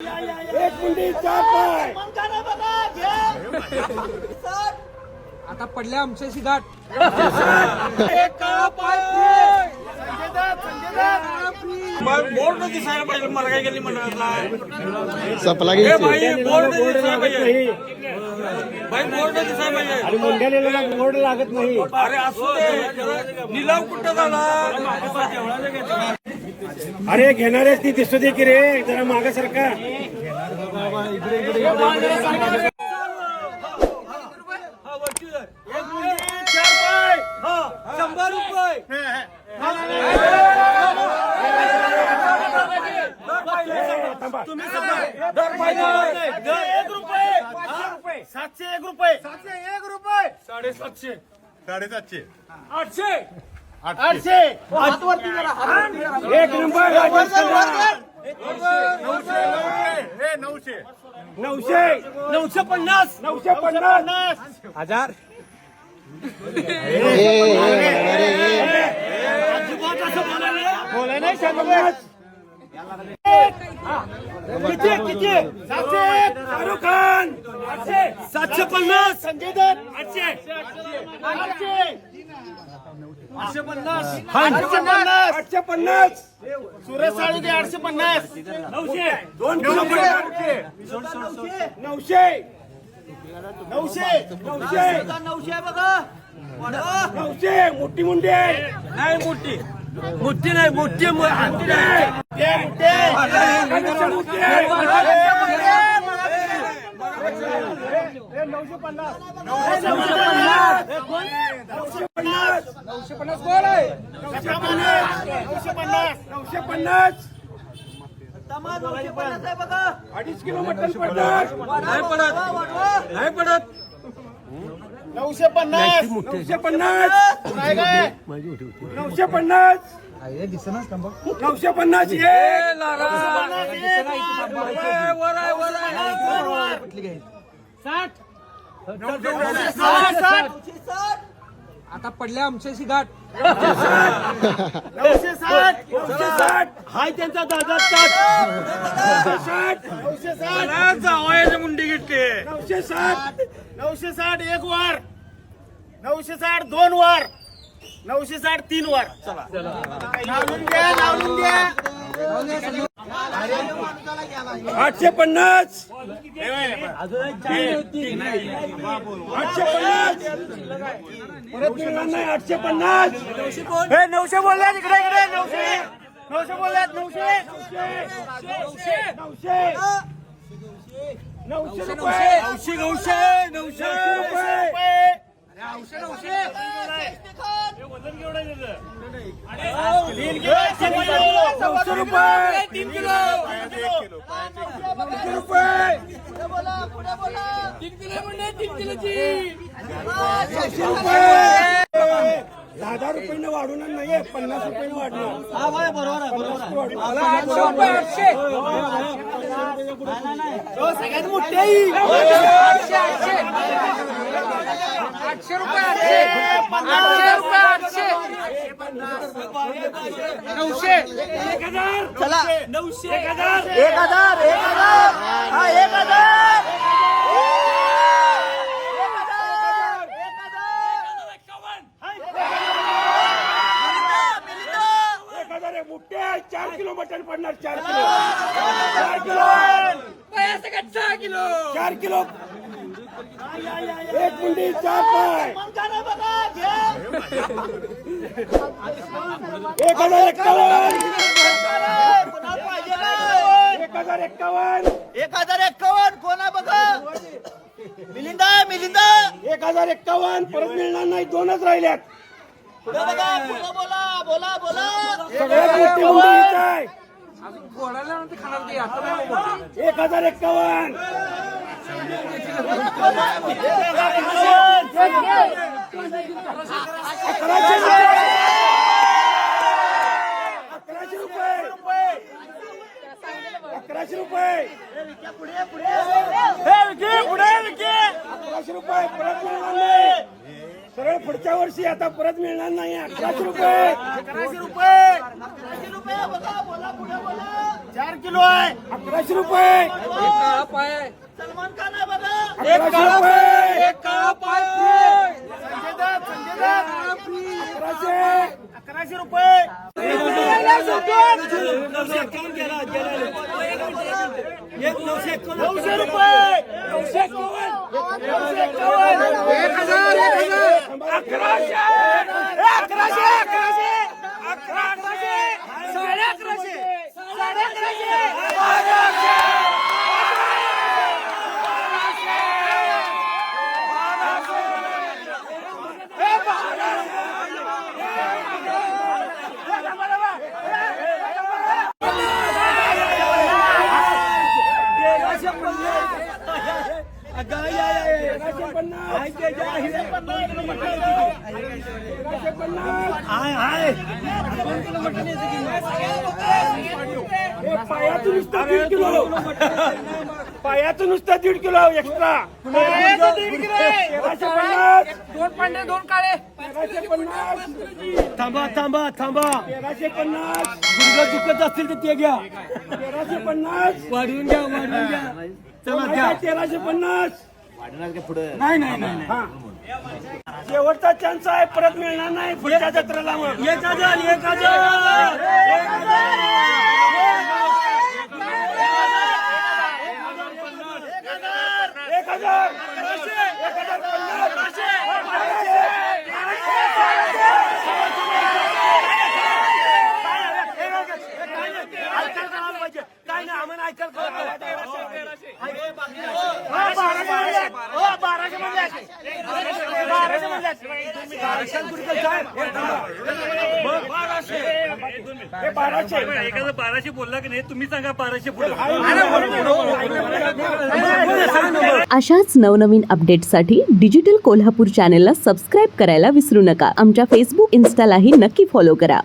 एक मुंडी चार पाय. आता पडल्या आमच्याशी गाठ एक काळा पाय बोर्ड दिसायला पाहिजे. मला काय केली मंडळातला? सपला हे भाई बोर्ड दिसायला पाहिजे. भाई बोर्ड दिसायला पाहिजे. आणि मुंड्याला बोर्ड लागत नाही. अरे असू दे. निलाव कुठं झाला? अरे घेणारेच ती दिसू दे की रे जरा माग सरका. शंभर रुपये दर पाहिजे एक रुपये सातशे एक रुपये. सातशे एक रुपये. साडेसातशे. साडेसातशे. आठशे. आठशे. एक नंबर. हे नऊशे. नऊशे. नऊशे. पन्नास. नऊशे पन्नास. हजार. नाही. किती किती? सातशे. शाहरुख खान. आठशे. सातशे पन्नास. संजय दत्त. आठशे. आठशे पन्नास. आठशे पन्नास. आठशे पन्नास. सुरेश साळुंके आठशे पन्नास. नऊशे. दोन नऊशे. नऊशे. नऊशे. नऊशे. बघा. नऊशे. मोठी मुंडी आहे. नाही मोठी. मोठी नाही मोठी मु- आणखी नाही. नऊशे पन्नास. अडीच किलो मटन पडणार नाही पडत नाही पडत नऊशे पन्नास. नऊशे पन्नास नऊशे पन्नास नऊशे पन्नास. ये. वर आहे, वर आहे, आता पडल्या आमच्याशी गाठ नऊशे साठ. नऊशे साठ. हाय त्यांचा दादा साठ. नऊशे साठ. जावयाची मुंडी घेतली. नऊशे साठ. नऊशे साठ एक वार. नऊशे साठ दोन वार. नऊशे साठ तीन वार. चला. लावून द्या लावून द्या. आठशे पन्नास. आठशे पन्नास. परत मिळणार नाही आठशे पन्नास. हे नऊशे बोलल्यात इकडे इकडे नऊशे. नऊशे बोलल्यात नऊशे. नऊशे नऊशे. नऊशे रुपये. नऊशे नऊशे नऊशे रुपये. नऊशे रुपये. तीन किलो रुपये नऊशे रुपये दहा दहा रुपयानं वाढवणार नाहीये पन्नास रुपयानं वाढणार. सगळ्यात मोठी आठशे रुपये आठशे. आठशे रुपये. नऊशे एक हज़ार चला नऊशे एक हज़ार एक हज़ार एक हज़ार हा एक हज़ार चार किलो मटण पडणार चार किलो। चार किलो चार किलो एक मुंडी चार पाय एक हजार एक्कावन्न एक हजार एक्कावन्न एक हजार एक्कावन्न कोणा बघा मिलिंदा मिलिंदा. एक हजार एक्कावन्न परत मिळणार नाही दोनच राहिल्यात. पुढे बघा पुढे बोला बोला बोला. सगळ्यात मोठी हीच आहे. एक हजार एक्कावन्न अकराशे रुपये अकराशे रुपये अकराशे रुपये पुढे विकी, पुढे अकराशे रुपये परत मिळणार नाही सरळ पुढच्या वर्षी आता परत मिळणार नाही अकराशे रुपये अकराशे रुपये चार किलो आहे अकराशे रुपये आहे. सलमान खान आहे बघा एक काळा पाय free. संजय दत्त संजय दत्त अकराशे! अकराशे रुपये नऊशे रुपये नऊशे एकावन्न एक हजार एक हजार अकराशे पायातून नुसतं दीड किलो. पायातून नुसतं दीड किलो एक्स्ट्रा. तेराशे पन्नास. दोन पांढरे दोन काळे. तेराशे पन्नास. थांबा थांबा थांबा. तेराशे पन्नास. गुडघा चुकत असतील तर ते घ्या. तेराशे पन्नास. वाढवून घ्या वाढवून घ्या. चला घ्या. तेराशे पन्नास. नाही नाही नाही हा. शेवटचा चान्स आहे परत मिळणार नाही. पुढच्या जत्रेला मग. एक हजार एक हजार एक हजार. एक हजार पन्नास ऐकायला काय नाही काय? बाराशे एखादं बाराशे बोलला की नाही तुम्ही सांगा बाराशे अशाच नवनवीन अपडेटसाठी डिजिटल कोल्हापूर चॅनेलला सबस्क्राईब करायला विसरू नका. आमच्या फेसबुक इन्स्टालाही नक्की फॉलो करा.